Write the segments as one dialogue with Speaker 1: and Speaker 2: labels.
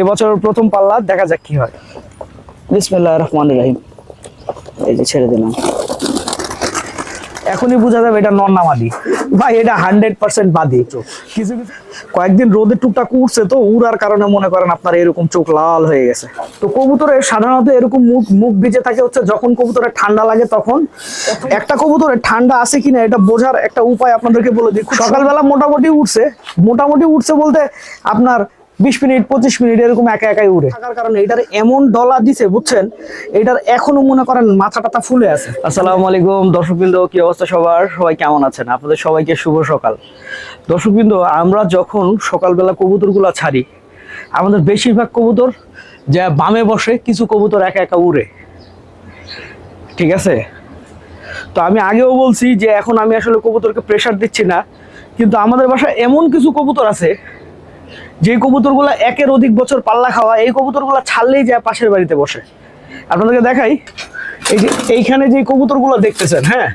Speaker 1: এবছরের প্রথম পাল্লা দেখা যাক কি হয়।
Speaker 2: বিসমিল্লাহ রহমান রাহিম। এই যে ছেড়ে দিলাম।
Speaker 1: এখনই বোঝা যাবে এটা নন নামাদি ভাই এটা হান্ড্রেড পার্সেন্ট বাদি। কিছু কিছু কয়েকদিন রোদে টুকটাক উঠছে তো উড়ার কারণে মনে করেন আপনার এরকম চোখ লাল হয়ে গেছে। তো কবুতরের সাধারণত এরকম মুখ মুখ ভিজে থাকে হচ্ছে যখন কবুতরের ঠান্ডা লাগে তখন। একটা কবুতরের ঠান্ডা আছে কিনা এটা বোঝার একটা উপায় আপনাদেরকে বলে দিই। সকালবেলা মোটামুটি উঠছে মোটামুটি উঠছে বলতে আপনার বিশ মিনিট পঁচিশ মিনিট এরকম একা একাই উড়ে। থাকার কারণে এটার এমন ডলা দিছে বুঝছেন? এটার এখনও মনে করেন মাথা টাথা ফুলে আছে। আসসালামু আলাইকুম দর্শকবৃন্দ কি অবস্থা সবার? সবাই কেমন আছেন? আপনাদের সবাইকে শুভ সকাল। দর্শকবৃন্দ আমরা যখন সকালবেলা কবুতরগুলো ছাড়ি আমাদের বেশিরভাগ কবুতর যা বামে বসে কিছু কবুতর একা একা উড়ে। ঠিক আছে? তো আমি আগেও বলছি যে এখন আমি আসলে কবুতরকে প্রেশার দিচ্ছি না কিন্তু আমাদের বাসায় এমন কিছু কবুতর আছে যে কবুতরগুলো একের অধিক বছর পাল্লা খাওয়া, এই কবুতরগুলো ছাড়লেই যায় পাশের বাড়িতে বসে। আপনাদেরকে দেখাই, এই যে এইখানে যে কবুতরগুলো দেখতেছেন হ্যাঁ?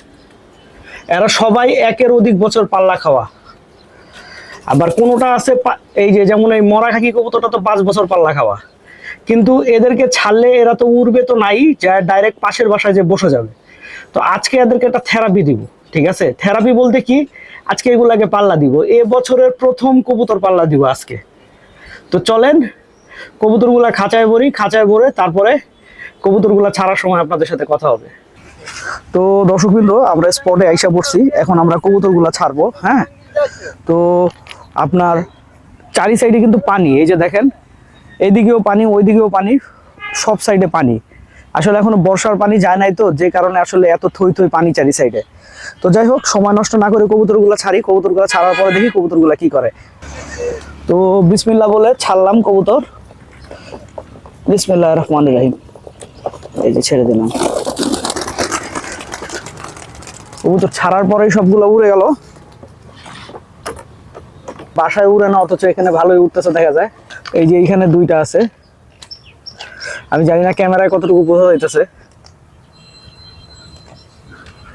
Speaker 1: এরা সবাই একের অধিক বছর পাল্লা খাওয়া। আবার কোনোটা আছে এই যে যেমন এই মরা খাকি কবুতরটা তো পাঁচ বছর পাল্লা খাওয়া। কিন্তু এদেরকে ছাড়লে এরা তো উড়বে তো নাই, যা ডাইরেক্ট পাশের বাসায় যে বসে যাবে। তো আজকে এদেরকে একটা থেরাপি দিব, ঠিক আছে? থেরাপি বলতে কি? আজকে এগুলাকে পাল্লা দিব। এ বছরের প্রথম কবুতর পাল্লা দিব আজকে। তো চলেন, কবুতরগুলা খাঁচায় ভরি, খাঁচায় ভরে তারপরে কবুতরগুলা ছাড়ার সময় আপনাদের সাথে কথা হবে। তো দর্শকবৃন্দ আমরা স্পটে আইসা পড়ছি। এখন আমরা কবুতরগুলা ছাড়বো হ্যাঁ? তো আপনার চারি সাইডে কিন্তু পানি, এই যে দেখেন এইদিকেও পানি, ওইদিকেও পানি, সব সাইডে পানি। আসলে এখনও বর্ষার পানি যায় নাই তো, যে কারণে আসলে এত থই থই পানি চারি সাইডে তো যাই হোক, সময় নষ্ট না করে কবুতরগুলো ছাড়ি, কবুতরগুলো ছাড়ার পরে দেখি কবুতরগুলো কি করে। তো বিসমিল্লা বলে ছাড়লাম কবুতর।
Speaker 2: বিসমিল্লা রহমান রাহিম। এই যে ছেড়ে দিলাম।
Speaker 1: কবুতর ছাড়ার পরেই সবগুলো উড়ে গেল। বাসায় উড়ে না, অথচ এখানে ভালোই উঠতেছে দেখা যায়। এই যে এইখানে দুইটা আছে। আমি জানি না ক্যামেরায় কতটুকু বোঝা যাইতেছে।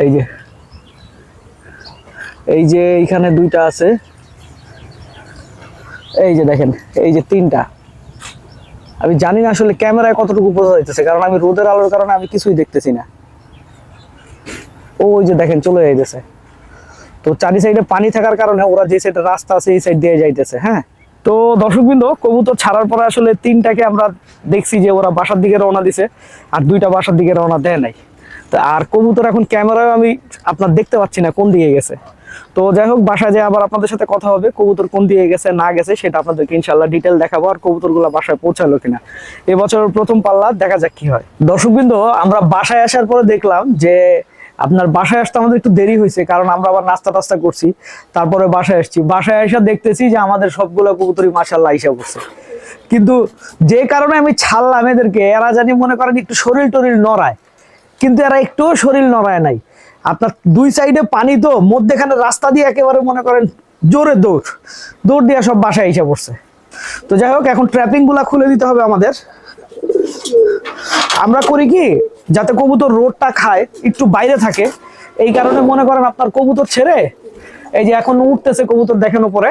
Speaker 1: এই যে। এই যে এইখানে দুইটা আছে। এই যে দেখেন, এই যে তিনটা। আমি জানি না আসলে ক্যামেরায় কতটুকু বোঝা যাইতেছে, কারণ আমি রোদের আলোর কারণে আমি কিছুই দেখতেছি না। ওই যে দেখেন, চলে যাইতেছে। তো চারি সাইডে পানি থাকার কারণে ওরা যে সাইডে রাস্তা আছে, এই সাইড দিয়ে যাইতেছে হ্যাঁ? তো দর্শকবৃন্দ, কবুতর ছাড়ার পরে আসলে তিনটাকে আমরা দেখছি যে ওরা বাসার দিকে রওনা দিছে, আর দুইটা বাসার দিকে রওনা দেয় নাই। তো আর কবুতর এখন ক্যামেরায় আমি আপনার দেখতে পাচ্ছি না কোন দিকে গেছে। তো যাই হোক, বাসায় যে আবার আপনাদের সাথে কথা হবে, কবুতর কোন দিকে গেছে, না গেছে, সেটা আপনাদেরকে ইনশাল্লাহ ডিটেল দেখাবো, আর কবুতরগুলো বাসায় পৌঁছালো কিনা। এবছর প্রথম পাল্লা, দেখা যাক কি হয়। দর্শকবৃন্দ, আমরা বাসায় আসার পরে দেখলাম যে আপনার বাসায় আসতে আমাদের একটু দেরি হয়েছে, কারণ আমরা আবার নাস্তা টাস্তা করছি। তারপরে বাসায় আসছি। বাসায় এসে দেখতেছি যে আমাদের সবগুলো কবুতরই মাসাল্লাহ আইসা পড়ছে। কিন্তু যে কারণে আমি ছাড়লাম এদেরকে, এরা জানি মনে করেন একটু শরীর টরিল নড়ায়। কিন্তু এরা একটুও শরীর নড়ায় নাই। আপনার দুই সাইডে পানি তো, মধ্যেখানে রাস্তা দিয়ে একেবারে মনে করেন জোরে দৌড়। দৌড় দিয়ে সব বাসায় এসে পড়ছে। তো যাই হোক, এখন ট্র্যাপিংগুলা খুলে দিতে হবে আমাদের। আমরা করি কি যাতে কবুতর রোডটা খায়, একটু বাইরে থাকে। এই কারণে মনে করেন আপনার কবুতর ছেড়ে, এই যে এখন উঠতেছে কবুতর দেখেন উপরে।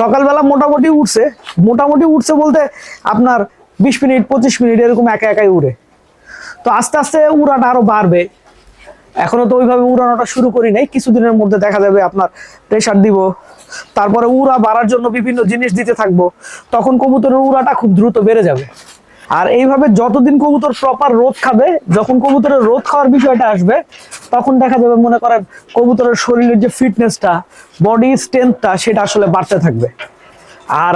Speaker 1: সকালবেলা মোটামুটি উঠছে মোটামুটি উঠছে বলতে আপনার বিশ মিনিট, পঁচিশ মিনিট এরকম একা একাই উড়ে। তো আস্তে আস্তে উড়াটা আরও বাড়বে। এখনও তো ওইভাবে উড়ানোটা শুরু করি নাই, কিছুদিনের মধ্যে দেখা যাবে আপনার প্রেশার দিব। তারপরে উড়া বাড়ার জন্য বিভিন্ন জিনিস দিতে থাকব, তখন কবুতরের উড়াটা খুব দ্রুত বেড়ে যাবে। আর এইভাবে যতদিন কবুতর প্রপার রোদ খাবে, যখন কবুতরের রোদ খাওয়ার বিষয়টা আসবে, তখন দেখা যাবে, মনে করেন, কবুতরের শরীরের যে ফিটনেসটা বডি স্ট্রেংথটা সেটা আসলে বাড়তে থাকবে। আর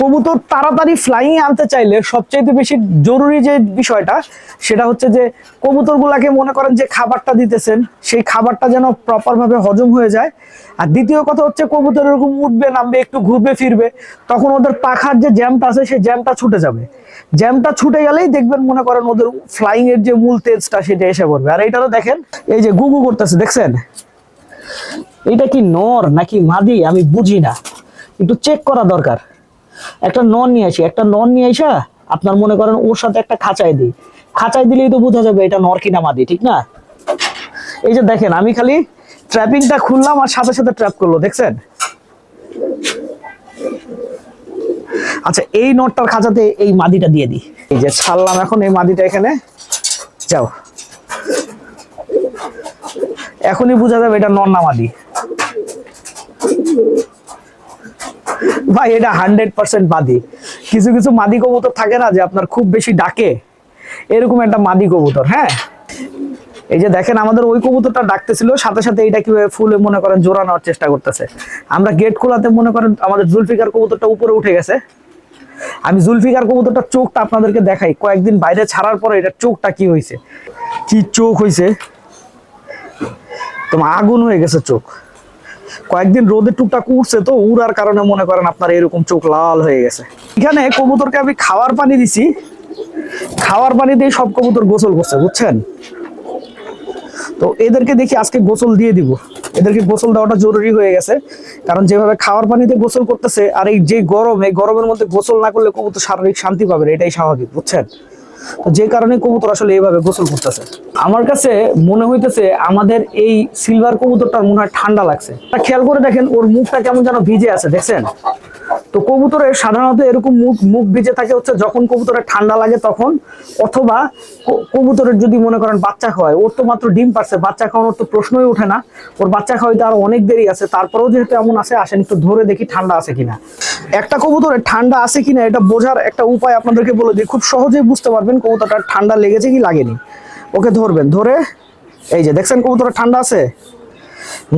Speaker 1: কবুতর তাড়াতাড়ি ফ্লাইং আনতে চাইলে সবচেয়ে বেশি জরুরি যে বিষয়টা, সেটা হচ্ছে যে কবুতরগুলাকে মনে করেন যে খাবারটা দিতেছেন, সেই খাবারটা যেন প্রপার ভাবে হজম হয়ে যায়। আর দ্বিতীয় কথা হচ্ছে কবুতর এরকম উঠবে, নামবে, একটু ঘুরবে, ফিরবে, তখন ওদের পাখার যে জ্যামটা আছে, সেই জ্যামটা ছুটে যাবে। জ্যামটা ছুটে গেলেই দেখবেন মনে করেন ওদের ফ্লাইং এর যে মূল তেজটা, সেটা এসে পড়বে। আর এইটারও দেখেন, এই যে গুগু করতেছে, দেখছেন? এটা কি নর নাকি মাদি? আমি বুঝি না। একটু চেক করা দরকার। একটা নন নিয়ে আসি। একটা নন নিয়ে আসা, আপনার মনে করেন ওর সাথে একটা খাঁচায় দিই। খাঁচায় দিলেই তো বোঝা যাবে এটা নর কিনা মাদি, ঠিক না? এই যে দেখেন, আমি খালি ট্র্যাপিংটা খুললাম আর সাথে সাথে ট্র্যাপ করল, দেখছেন? আচ্ছা এই নটটার খাঁচাতে এই মাদিটা দিয়ে দিই। এই যে ছাড়লাম এখন এই মাদিটা এখানে। যাও। এখনই বোঝা যাবে এটা নর না মাদি। ভাই, এটা হান্ড্রেড পার্সেন্ট মাদি। কিছু কিছু মাদি কবুতর থাকে না যে আপনার খুব বেশি ডাকে। এরকম একটা মাদি কবুতর হ্যাঁ? এই যে দেখেন, আমাদের ওই কবুতরটা ডাকতেছিল, সাথে সাথে এটা কীভাবে ফুলে মনে করেন জোড়া নেওয়ার চেষ্টা করতেছে। আমরা গেট খোলাতে মনে করেন আমাদের জুলফিকার কবুতরটা উপরে উঠে গেছে। আমি জুলফিকার কবুতরটার চোখটা আপনাদেরকে দেখাই। কয়েকদিন বাইরে ছাড়ার পরে এটার চোখটা কি হয়েছে কি চোখ হয়েছে তোমার আগুন হয়ে গেছে চোখ। কয়েকদিন রোদে টুকটাক উঠছে তো, উড়ার কারণে মনে করেন আপনার এরকম চোখ লাল হয়ে গেছে। এখানে কবুতরকে আমি খাওয়ার পানি দিছি। খাওয়ার পানি দিয়ে সব কবুতর গোসল করছে, বুঝছেন? তো এদেরকে দেখি আজকে গোসল দিয়ে দিব। এদেরকে গোসল দেওয়াটা জরুরি হয়ে গেছে। কারণ যেভাবে খাওয়ার পানিতে গোসল করতেছে, আর এই যে গরম, এই গরমের মধ্যে গোসল না করলে কবুতর শারীরিক শান্তি পাবে এটাই স্বাভাবিক, বুঝছেন? যে কারণে কবুতর আসলে এইভাবে গোসল করতেছে। আমার কাছে মনে হইতেছে আমাদের এই সিলভার কবুতরটার মনে হয় ঠান্ডা লাগছে। তা খেয়াল করে দেখেন, ওর মুখটা কেমন যেন ভিজে আছে, দেখছেন? তো কবুতরের সাধারণত এরকম মুখ মুখ ভিজে থাকে হচ্ছে যখন কবুতরের ঠান্ডা লাগে তখন, অথবা কবুতরের যদি মনে করেন বাচ্চা খাওয়ায় ওর তো মাত্র ডিম পারছে, বাচ্চা খাওয়ানোর তো প্রশ্নই ওঠে না। ওর বাচ্চা খাওয়াইতে আরও অনেক দেরি আছে, তারপরেও যেহেতু এমন আছে, আসেন একটু ধরে দেখি ঠান্ডা আছে কিনা। একটা কবুতরের ঠান্ডা আছে কিনা, এটা বোঝার একটা উপায় আপনাদেরকে বলে দিই, খুব সহজেই বুঝতে পারবেন কবুতরটার ঠান্ডা লেগেছে কি লাগেনি। ওকে, ধরবেন, ধরে, এই যে দেখছেন কবুতরের ঠান্ডা আছে?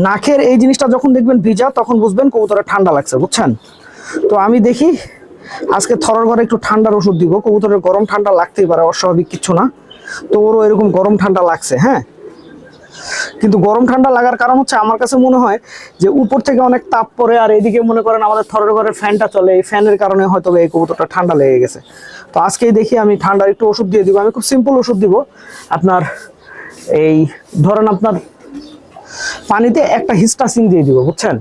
Speaker 1: নাকের এই জিনিসটা যখন দেখবেন ভিজা, তখন বুঝবেন কবুতরের ঠান্ডা লাগছে, বুঝছেন? তো আমি দেখি আজকে থরর ঘরে একটু ঠান্ডার ওষুধ দিব। কবুতরের গরম ঠান্ডা লাগতেই পারে, অস্বাভাবিক কিছু না। তো ওরও এরকম গরম ঠান্ডা লাগছে হ্যাঁ? কিন্তু গরম ঠান্ডা লাগার কারণ হচ্ছে আমার কাছে মনে হয় যে উপর থেকে অনেক তাপ পড়ে আর এদিকে মনে করেন আমাদের থরের ঘরের ফ্যানটা চলে, এই ফ্যানের কারণে হয়তো এই কবুতরটা ঠান্ডা লেগে গেছে। তো আজকেই দেখি আমি ঠান্ডার একটু ওষুধ দিয়ে দিব। আমি খুব সিম্পল ওষুধ দিব। আপনার এই ধরেন আপনার পানিতে একটা হিস্টাসিন দিয়ে দিব, বুঝছেন?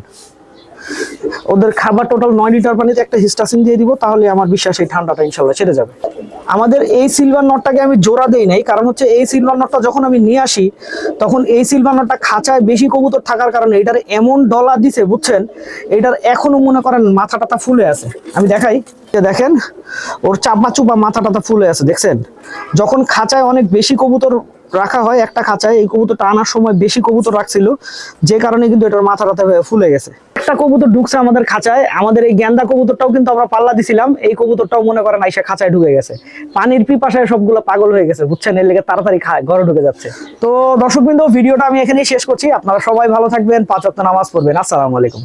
Speaker 1: ওদের খাবার টোটাল নয় লিটার পানিতে একটা হিস্টাসিন দিয়ে দিব, তাহলে আমার বিশ্বাস এই ঠান্ডাটা ইনশাল্লাহ ছেড়ে যাবে। আমাদের এই সিলভার নটটাকে আমি জোড়া দেই নাই, কারণ হচ্ছে এই সিলভার নটটা যখন আমি নিয়ে আসি, তখন এই সিলভার নটটা খাঁচায় বেশি কবুতর থাকার কারণে এটার এমন ডলা দিছে, বুঝছেন? এটার এখনও মনে করেন মাথা টাথা ফুলে আছে। আমি দেখাই দেখেন, ওর চাপা চুপা মাথা টাথা ফুলে আছে, দেখছেন? যখন খাঁচায় অনেক বেশি কবুতর রাখা হয়, একটা খাঁচায় এই কবুতরটা আনার সময় বেশি কবুতর রাখছিল, যে কারণে কিন্তু এটার মাথা ফুলে গেছে। একটা কবুতর ঢুকছে আমাদের খাঁচায়। আমাদের এই গ্যান্দা কবুতরটাও কিন্তু আমরা পাল্লা দিছিলাম। এই কবুতরটাও মনে করেন আইসা খাঁচায় ঢুকে গেছে। পানির পিপাসায় সবগুলো পাগল হয়ে গেছে, বুঝছেন? এর লেগে তাড়াতাড়ি খায়, ঘরে ঢুকে যাচ্ছে। তো দর্শকবৃন্দ, ভিডিওটা আমি এখানেই শেষ করছি। আপনারা সবাই ভালো থাকবেন, পাঁচ ওয়াক্ত নামাজ পড়বেন। আসসালামু আলাইকুম।